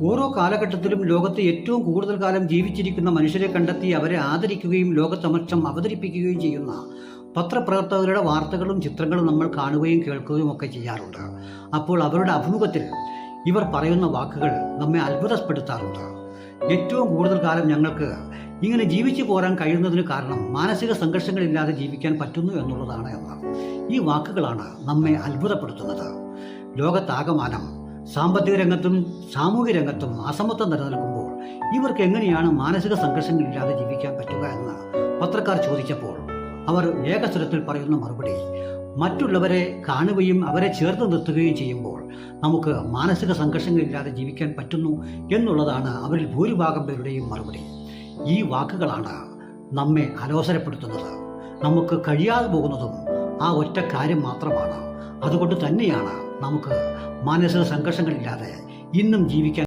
ഓരോ കാലഘട്ടത്തിലും ലോകത്ത് ഏറ്റവും കൂടുതൽ കാലം ജീവിച്ചിരിക്കുന്ന മനുഷ്യരെ കണ്ടെത്തി അവരെ ആദരിക്കുകയും ലോകസമക്ഷം അവതരിപ്പിക്കുകയും ചെയ്യുന്ന പത്രപ്രവർത്തകരുടെ വാർത്തകളും ചിത്രങ്ങളും നമ്മൾ കാണുകയും കേൾക്കുകയും ഒക്കെ ചെയ്യാറുണ്ട്. അപ്പോൾ അവരുടെ അഭിമുഖത്തിൽ ഇവർ പറയുന്ന വാക്കുകൾ നമ്മെ അത്ഭുതപ്പെടുത്താറുണ്ട്. ഏറ്റവും കൂടുതൽ കാലം ഞങ്ങൾക്ക് ഇങ്ങനെ ജീവിച്ചു പോരാൻ കഴിയുന്നതിന് കാരണം മാനസിക സംഘർഷങ്ങളില്ലാതെ ജീവിക്കാൻ പറ്റുന്നു എന്നുള്ളതാണ് എന്ന് ഈ വാക്കുകളാണ് നമ്മെ അത്ഭുതപ്പെടുത്തുന്നത്. ലോകത്താകമാനം സാമ്പത്തിക രംഗത്തും സാമൂഹിക രംഗത്തും അസമത്വം നിലനിൽക്കുമ്പോൾ ഇവർക്ക് എങ്ങനെയാണ് മാനസിക സംഘർഷങ്ങളില്ലാതെ ജീവിക്കാൻ പറ്റുക എന്ന് പത്രക്കാർ ചോദിച്ചപ്പോൾ അവർ ഏകസ്വരത്തിൽ പറയുന്ന മറുപടി മറ്റുള്ളവരെ കാണുകയും അവരെ ചേർത്ത് നിർത്തുകയും ചെയ്യുമ്പോൾ നമുക്ക് മാനസിക സംഘർഷങ്ങളില്ലാതെ ജീവിക്കാൻ പറ്റുന്നു എന്നുള്ളതാണ് അവരിൽ ഭൂരിഭാഗം പേരുടെയും മറുപടി. ഈ വാക്കുകളാണ് നമ്മെ അലോസരപ്പെടുത്തുന്നത്. നമുക്ക് കഴിയാതെ പോകുന്നതും ആ ഒറ്റ കാര്യം മാത്രമാണ്. അതുകൊണ്ട് തന്നെയാണ് നമുക്ക് മാനസിക സംഘർഷങ്ങളില്ലാതെ ഇന്നും ജീവിക്കാൻ